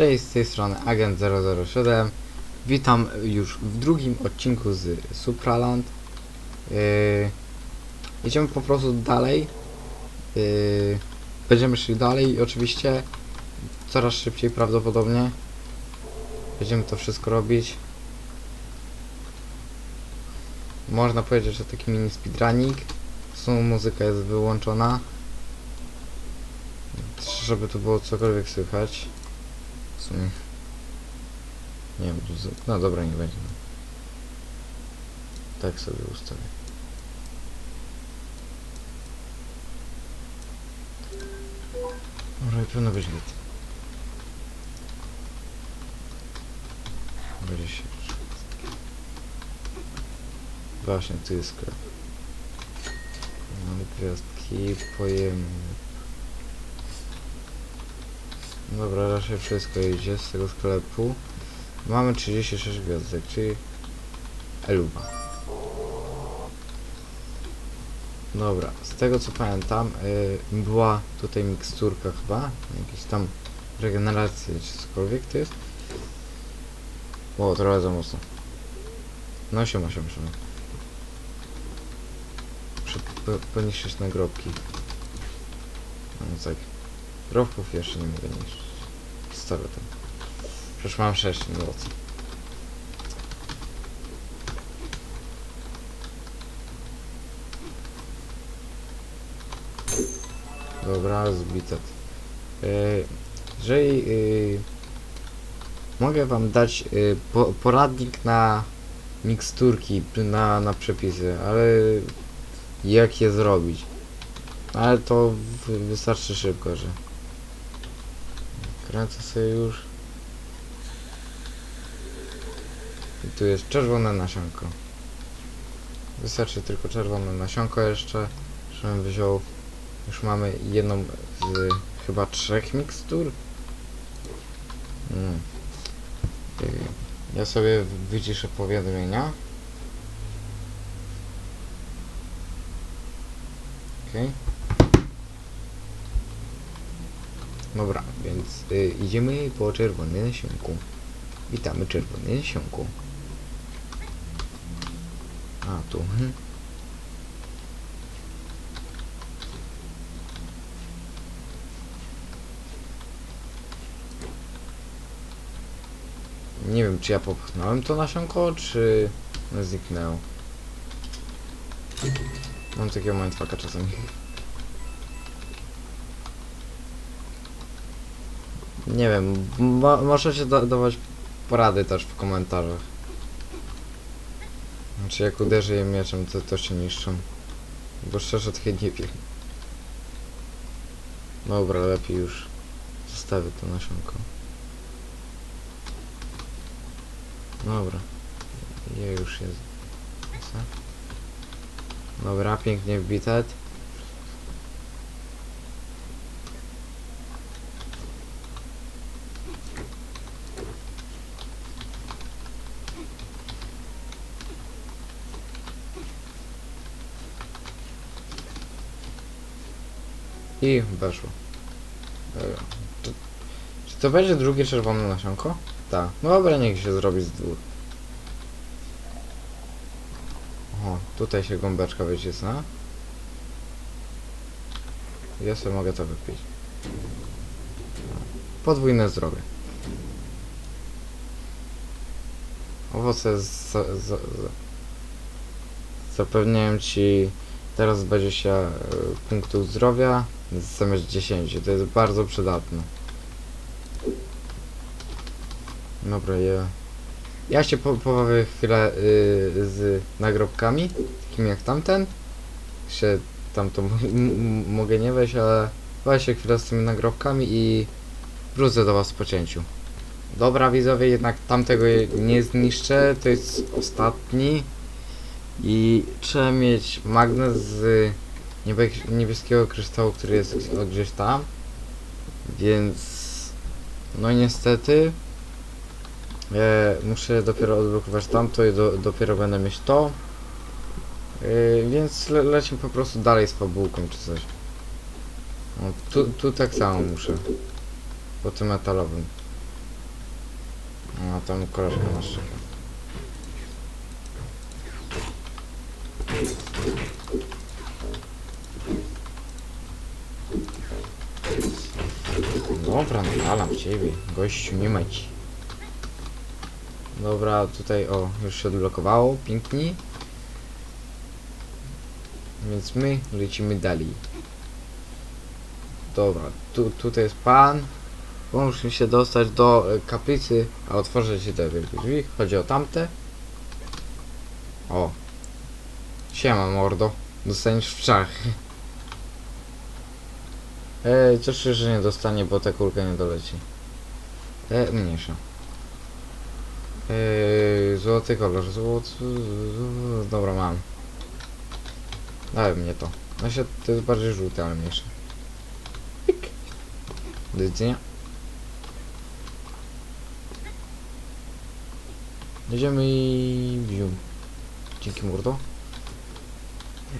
Cześć, z tej strony Agent 007. Witam już w drugim odcinku z Supraland. Yy, idziemy po prostu dalej. Yy, będziemy szli dalej oczywiście coraz szybciej prawdopodobnie. Będziemy to wszystko robić. Można powiedzieć, że taki mini speedrunning. Są muzyka jest wyłączona. Żeby tu było cokolwiek słychać. Sumie. Nie wiem, tu no dobra, nie będzie. Tak sobie ustawię. Może powinno być git. Będzie się. Właśnie, tu jest sklep. Mamy gwiazdki, pojemy. Dobra, raczej wszystko idzie z tego sklepu. Mamy 36 gwiazdek, czyli Eluba. Dobra, z tego co pamiętam, y, była tutaj miksturka chyba, jakieś tam regeneracje czy cokolwiek to jest. O, trochę za mocno. No siema, siema, siema. Muszę po- poniszczyć nagrobki. No tak. Grobków jeszcze nie mogę niszczyć. Stawię tam. Przecież mam 6 minut. Dobra, zbite. Yy, jeżeli yy, mogę wam dać yy, po, poradnik na miksturki, na, na przepisy, ale jak je zrobić? Ale to wystarczy szybko, że kręcę sobie już. I tu jest czerwone nasionko. Wystarczy tylko czerwone nasionko jeszcze, żebym wziął. Już mamy jedną z chyba trzech mikstur. Mm. Y, Ja sobie wyciszę powiadomienia. Okej. Dobra, więc y, idziemy po czerwonym nasionku. Witamy czerwony nasionku. A, tu. mhm. Nie wiem, czy ja popchnąłem to nasionko, czy zniknęło. Mam takiego mindfucka czasami. Nie wiem, mo możecie da dawać porady też w komentarzach. Znaczy jak uderzę je mieczem, to to się niszczą. Bo szczerze to nie wiem. Dobra, lepiej już zostawię to nasionko. Dobra. Je już jest. Dobra, pięknie wbite. I weszło. Czy, czy to będzie drugie czerwone nasionko? Tak. No dobra, niech się zrobi z dwóch. O, tutaj się gąbeczka wycisna. Ja sobie mogę to wypić. Podwójne zdrowie. Owoce z, za, za, za, zapewniają ci teraz 20 e, punktów zdrowia zamiast 10. To jest bardzo przydatne. Dobra, ja... Ja się po, pobawię chwilę y, z nagrobkami, takimi jak tamten. Się tam to m- m- mogę nie wejść, ale bawię się chwilę z tymi nagrobkami i wrócę do was po cięciu. Dobra widzowie, jednak tamtego nie zniszczę, to jest ostatni. I trzeba mieć magnes z niebie- niebieskiego kryształu, który jest gdzieś- tam. Więc no niestety e, muszę dopiero odblokować tamto i do, dopiero będę mieć to. E, więc le, lecimy po prostu dalej z fabułką czy coś. Tu, tu tak samo muszę. Po tym metalowym. No tam koleżka nas czeka. Dobra, napalam ciebie. Gościu, nie ma ci. Dobra, tutaj o, już się odblokowało, pięknie. Więc my lecimy dalej. Dobra, tu, tutaj jest pan. Musimy się dostać do e, kaplicy, a otworzę się te wielkie drzwi. Chodzi o tamte. O. Siema mordo. Dostaniesz w czach. E, cieszę się, że nie dostanie, bo ta kulka nie doleci. E, mniejsza. E, złoty kolor, złoty... Dobra, mam. Daj mnie to. No się, to jest bardziej żółte, ale mniejsze. Pik. Do widzenia. Jedziemy i... Dzięki mordo.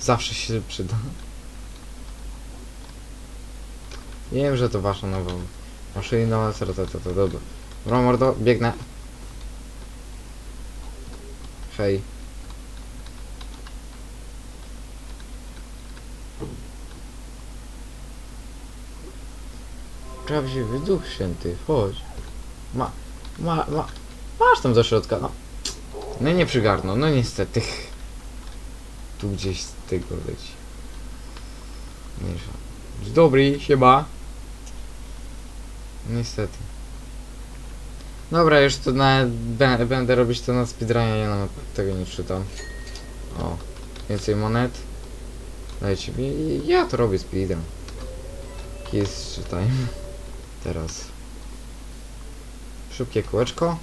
Zawsze się przyda. Wiem, że to wasza nowa maszyna, to, to, to, dobra. Dobra mordo, biegnę. Hej. Prawdziwy Duch Święty, chodź. Ma, ma, ma, masz tam do środka, no. No nie przygarnął, no niestety. Tu gdzieś z tego leci. Mniejsza. Dobry, siema. Niestety. Dobra, już to na, bę- będę robić to na speedrunie, ja nawet tego nie czytam. O, więcej monet. Dajcie mi, ja to robię speedrun. Jest czytaj. Teraz. Szybkie kółeczko.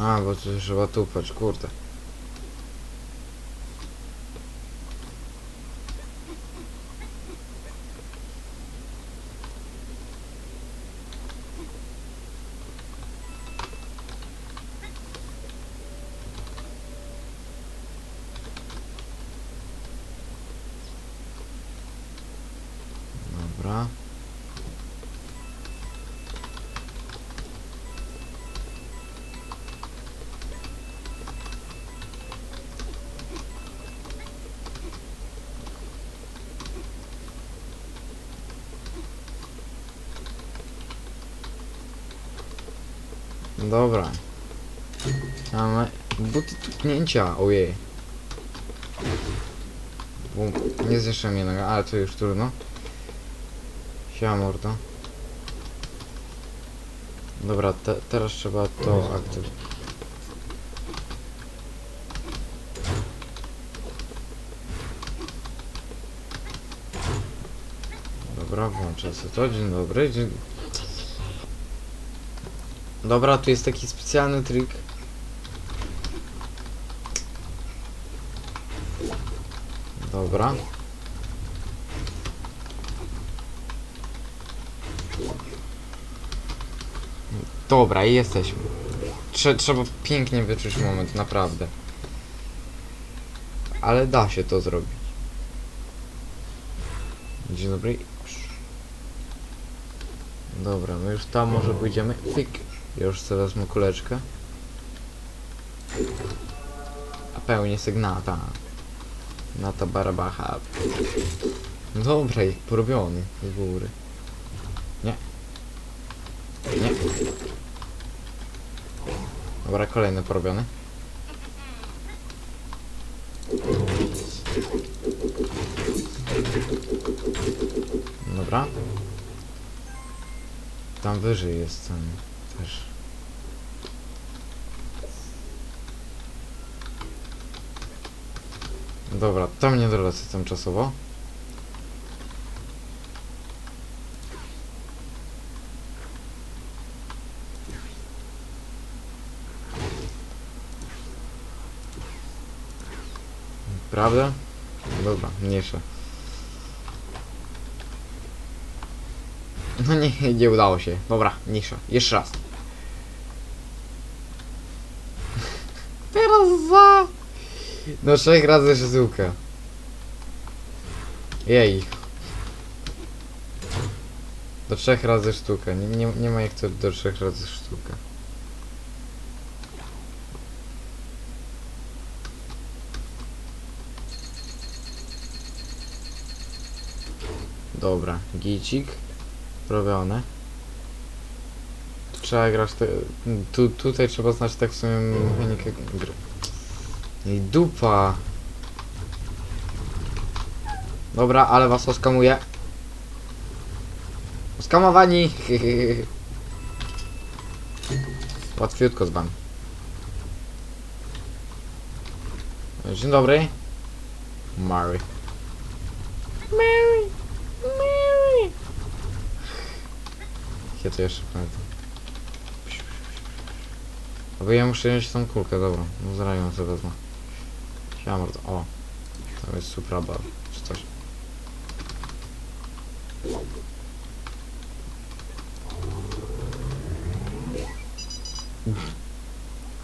A, bo tu trzeba tupać, kurde. Dobra. Mamy buty tupnięcia, ojej. Bum. Nie zniszczyłem jednego, ale to już trudno. Siema mordo. Dobra, te, teraz trzeba to aktywować. Dobra, włączę sobie to. Dzień dobry. Dzień... Dobra, tu jest taki specjalny trik. Dobra. Dobra, i jesteśmy. Trze trzeba pięknie wyczuć moment, naprawdę. Ale da się to zrobić. Dzień dobry. Dobra, my już tam może pójdziemy. Już sobie wezmę kuleczkę. A pełnie sygnata. Nata barabacha. Dobra, jak porobiony z góry. Nie. Nie. Dobra, kolejny porobiony. Dobra. Tam wyżej jest ten też. Dobra, tam nie dolecę tymczasowo. Prawda? Dobra, mniejsze. No nie, nie udało się. Dobra, mniejsza. Jeszcze raz. No trzech razy sztuka. Jej. Do trzech razy sztuka. Nie, nie, nie ma jak to do trzech razy sztuka. Dobra, gicik. Robione. Trzeba grać te, tu, tutaj trzeba znać tak w sumie mechanikę gry. I dupa. Dobra, ale was oskamuję. Oskamowani! Łatwiutko z wami. Dzień dobry. Mary. Mary! Mary! Ja to jeszcze pamiętam. Albo ja muszę mieć tą kulkę, dobra. No zaraz ją sobie wezmę. Bardzo. O. To jest suprabal, czy coś.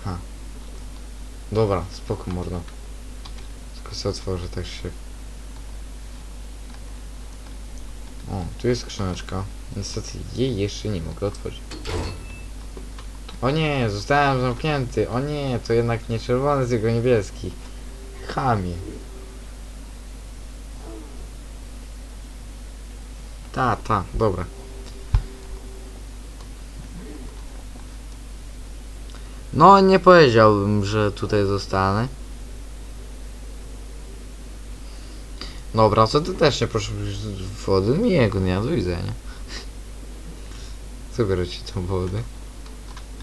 Ha. Dobra, spoko mordo. Tylko sobie otworzę tak się. O, tu jest skrzyneczka. Niestety jej jeszcze nie mogę otworzyć. O nie, zostałem zamknięty. O nie, to jednak nie czerwony, tylko niebieski. Chamie. Ta, ta, dobra. No, nie powiedziałbym, że tutaj zostanę. Dobra, co ty też nie proszę wody? Miłego dnia, do widzenia. Co biorę ci tą wodę?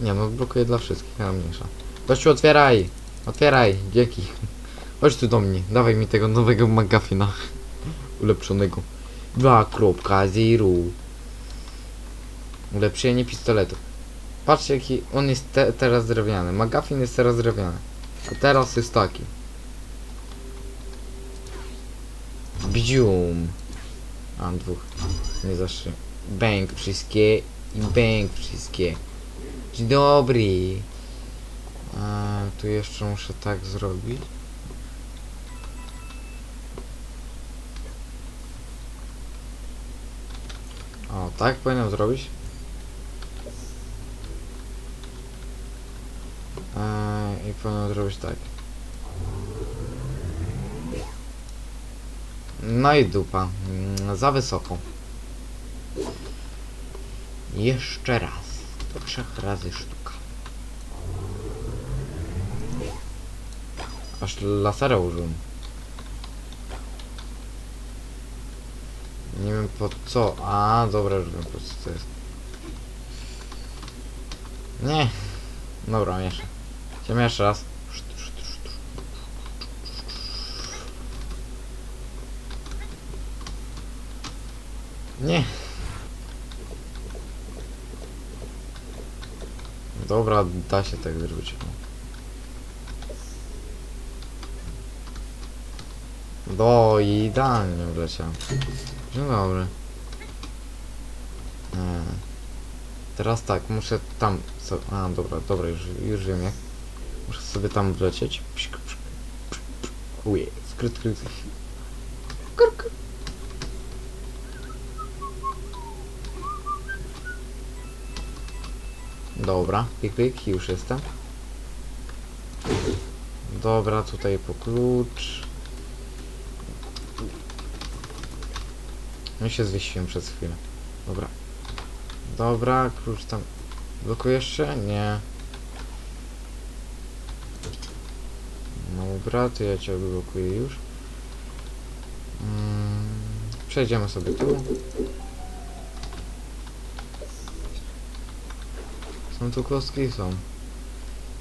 Nie no, blokuję dla wszystkich, a mniejsza. Gościu, otwieraj! Otwieraj, dzięki. Chodź tu do mnie, dawaj mi tego nowego McGuffina. Ulepszonego. 2.0 Ulepszenie pistoletu. Patrzcie jaki on jest te, teraz drewniany. McGuffin jest teraz drewniany. A teraz jest taki. Bzium. A, dwóch. Nie zawsze. Bang wszystkie i bang wszystkie. Dzień dobry. Eee, tu jeszcze muszę tak zrobić. Tak powinienem zrobić. Eee, I powinienem zrobić tak. No i dupa. Mm, Za wysoko. Jeszcze raz. Do trzech razy sztuka. Aż lasera użyłem. Nie wiem po co. A, dobra, już wiem po co to jest. Nie. Dobra, jeszcze. Jeszcze raz. Nie. Dobra, da się tak zrobić. Do idealnie wleciałem. Dzień dobry. Eee. Teraz tak, muszę tam... Co, a, dobra, dobra, już, już wiem jak. Muszę sobie tam wlecieć. Psik, psik, psik, skryt, skryt. Kurk. Dobra, pik, pik, już jestem. Dobra, tutaj po klucz. No się zwiesiłem przez chwilę. Dobra. Dobra, klucz tam. Blokuje jeszcze? Nie. Dobra, to ja cię odblokuję już. Mm, przejdziemy sobie tu. Są tu kostki? Są.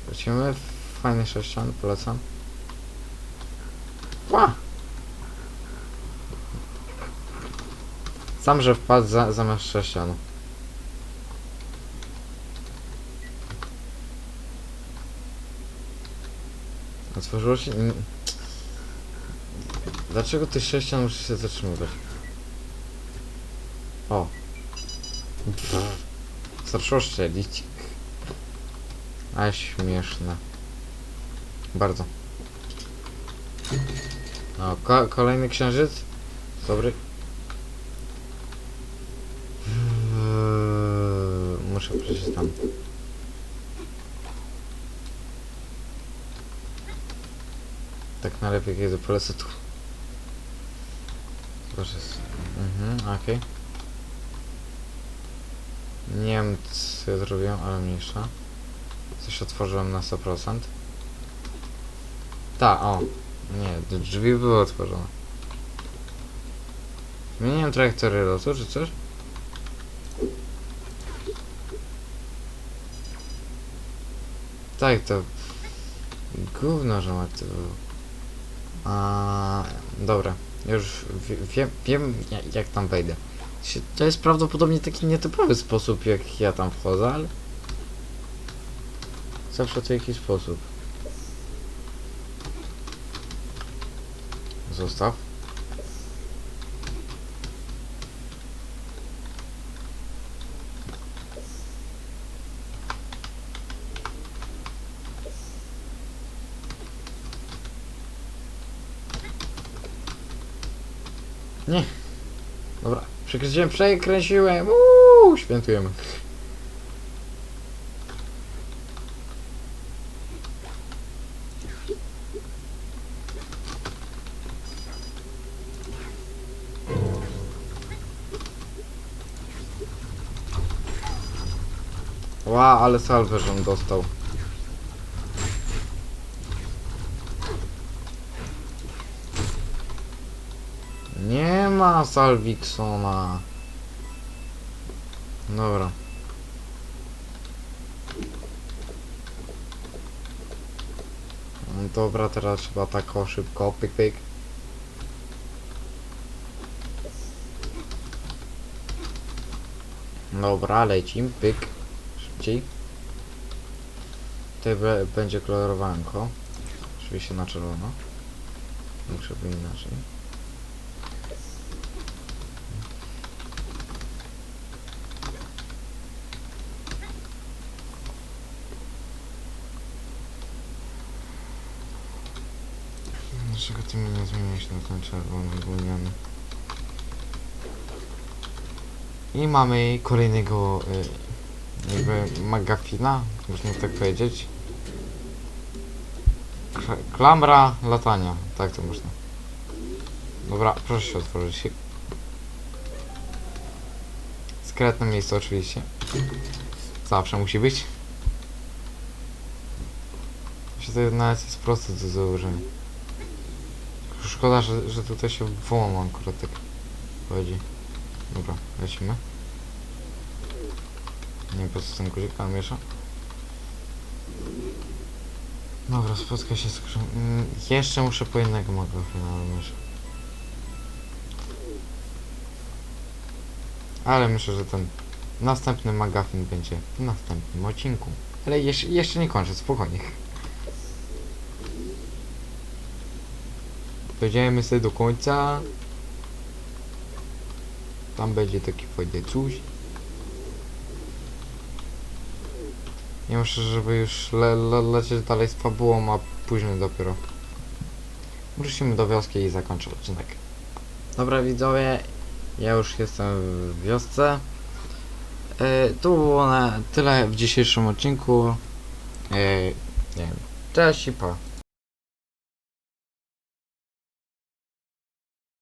Lecimy. Fajny sześcian, polecam. Ła! Sam, że wpadł za, zamiast sześcianu. Otworzyło się... Dlaczego ty sześcian musisz się zatrzymywać? O. Zaczęło strzelić. A śmieszne. Bardzo. O, ko kolejny księżyc. Dobry. Eee, Muszę przejść tam. Tak najlepiej kiedy polecę tu. S- Mhm, okej. Nie wiem co ja zrobiłem, ale mniejsza. Coś otworzyłem na 100%. Ta, o. Nie, drzwi były otworzone. Zmieniłem trajektorię lotu, czy coś? Tak, to... Gówno, że aktywował. A, dobra, już wie, wiem, wiem ja- jak tam wejdę. To jest prawdopodobnie taki nietypowy sposób, jak ja tam wchodzę, ale... Zawsze to jakiś sposób. Zostaw. Nie. Dobra, przekręciłem, przekręciłem. Uuu, świętujemy. Ła, ale salwę, on dostał. Nie ma Salviksona. Dobra. Dobra, teraz trzeba tak o szybko, pyk pyk. Dobra, lecim, pyk. Szybciej. Tutaj będzie kolorowanko. Oczywiście na czerwono. Muszę by inaczej. Ty mi nie zmieniłeś na ten czerwony gówniany? I mamy kolejnego y, jakby magafina, można tak powiedzieć. Kla- Klamra latania, tak to można. Dobra, proszę się otworzyć. Skretne miejsce oczywiście. Zawsze musi być. Myślę, że to nawet jest proste do założenia. Szkoda, że, że tutaj się wyłamał akurat tak chodzi. Dobra, lecimy. Nie wiem po co ten guzik tam miesza. Dobra, spotka się z krzą... Mm, jeszcze muszę po innego ale myślę. Ale myślę, że ten następny magafin będzie w następnym odcinku. Ale jeszcze, jeszcze nie kończę, spokojnie. Dojdziemy sobie do końca. Tam będzie taki fajny coś. Nie muszę, żeby już le, le, lecieć dalej z fabułą, a później dopiero. Wrócimy do wioski i zakończę odcinek. Dobra widzowie, ja już jestem w wiosce. Yy, to było na tyle w dzisiejszym odcinku. Yy, nie wiem. Cześć i pa.